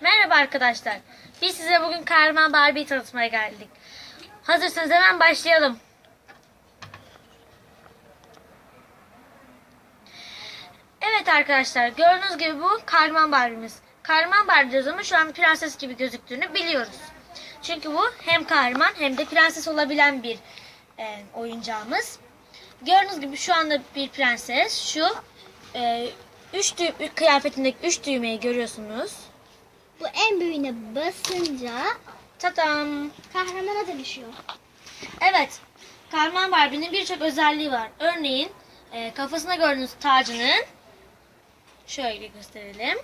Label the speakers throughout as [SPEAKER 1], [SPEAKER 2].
[SPEAKER 1] Merhaba arkadaşlar. Biz size bugün Kahraman Barbie'yi tanıtmaya geldik. Hazırsanız hemen başlayalım. Evet arkadaşlar gördüğünüz gibi bu Kahraman Barbie'miz. Kahraman Barbie ama şu an prenses gibi gözüktüğünü biliyoruz. Çünkü bu hem kahraman hem de prenses olabilen bir e, oyuncağımız. Gördüğünüz gibi şu anda bir prenses. Şu e, üç dü- kıyafetindeki üç düğmeyi görüyorsunuz.
[SPEAKER 2] En büyüğüne basınca
[SPEAKER 1] Tadam.
[SPEAKER 2] kahramana dönüşüyor.
[SPEAKER 1] Evet. Kahraman Barbie'nin birçok özelliği var. Örneğin e, kafasına gördüğünüz tacının şöyle gösterelim.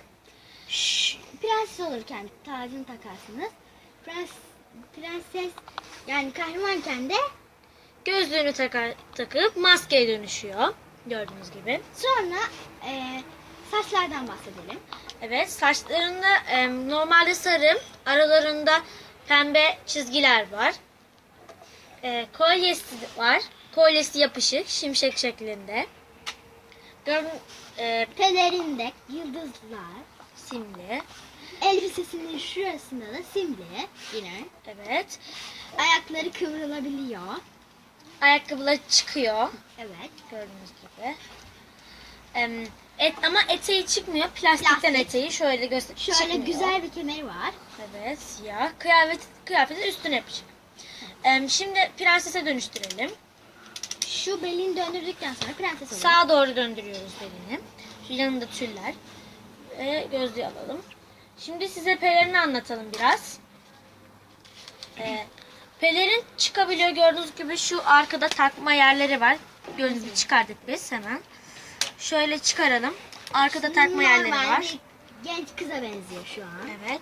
[SPEAKER 2] Şş, Prenses olurken tacını takarsınız. Prens, prenses yani kahramanken de
[SPEAKER 1] Gözlüğünü takar, takıp maskeye dönüşüyor. Gördüğünüz gibi.
[SPEAKER 2] sonra e, saçlardan bahsedelim.
[SPEAKER 1] Evet saçlarında e, normalde sarı, aralarında pembe çizgiler var. E, kolyesi var. Kolyesi yapışık, şimşek şeklinde. Gördün, e,
[SPEAKER 2] Pelerinde yıldızlar.
[SPEAKER 1] simli.
[SPEAKER 2] Elbisesinin şurasında da simli yine.
[SPEAKER 1] Evet.
[SPEAKER 2] Ayakları kıvrılabiliyor.
[SPEAKER 1] Ayakkabılar çıkıyor.
[SPEAKER 2] Evet.
[SPEAKER 1] Gördüğünüz gibi. Em, et, ama eteği çıkmıyor. Plastikten
[SPEAKER 2] Plastik.
[SPEAKER 1] eteği şöyle göster.
[SPEAKER 2] Şöyle
[SPEAKER 1] çıkmıyor.
[SPEAKER 2] güzel bir kemeri var.
[SPEAKER 1] Evet siyah. Kıyafet, kıyafeti üstüne yapışık. Em, şimdi prensese dönüştürelim.
[SPEAKER 2] Şu belini döndürdükten sonra prenses oluyor.
[SPEAKER 1] Sağa doğru döndürüyoruz belini. Şu yanında tüller. Ve gözlüğü alalım. Şimdi size pelerini anlatalım biraz. Ee, pelerin çıkabiliyor. Gördüğünüz gibi şu arkada takma yerleri var. Gibi çıkardık biz hemen. Şöyle çıkaralım. Arkada takma yerleri var.
[SPEAKER 2] genç kıza benziyor şu an.
[SPEAKER 1] Evet.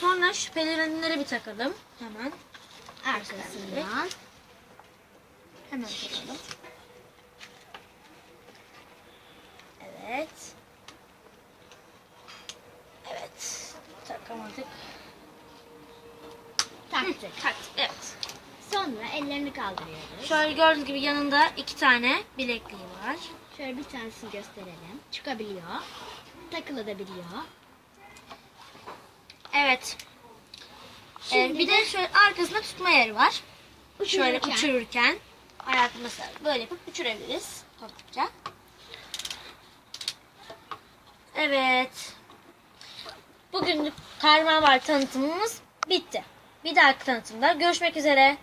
[SPEAKER 1] Sonra şu pelerinleri bir takalım. Hemen.
[SPEAKER 2] Arkasından.
[SPEAKER 1] Hemen takalım. Evet. Evet. Takamadık.
[SPEAKER 2] Taktık.
[SPEAKER 1] Taktık. Evet.
[SPEAKER 2] Sonra ellerini kaldırıyoruz.
[SPEAKER 1] Şöyle gördüğünüz gibi yanında iki tane bilekliği var.
[SPEAKER 2] Şöyle bir tanesini gösterelim. Çıkabiliyor. Takılabiliyor.
[SPEAKER 1] Evet. Ee,
[SPEAKER 2] Şimdi
[SPEAKER 1] bir de şöyle arkasında tutma yeri var. Şöyle
[SPEAKER 2] Uçururken.
[SPEAKER 1] uçururken ayak mesela böyle yapıp uçurabiliriz hafifçe. Evet. Bugünlük Kahraman var tanıtımımız bitti. Bir dahaki tanıtımda görüşmek üzere.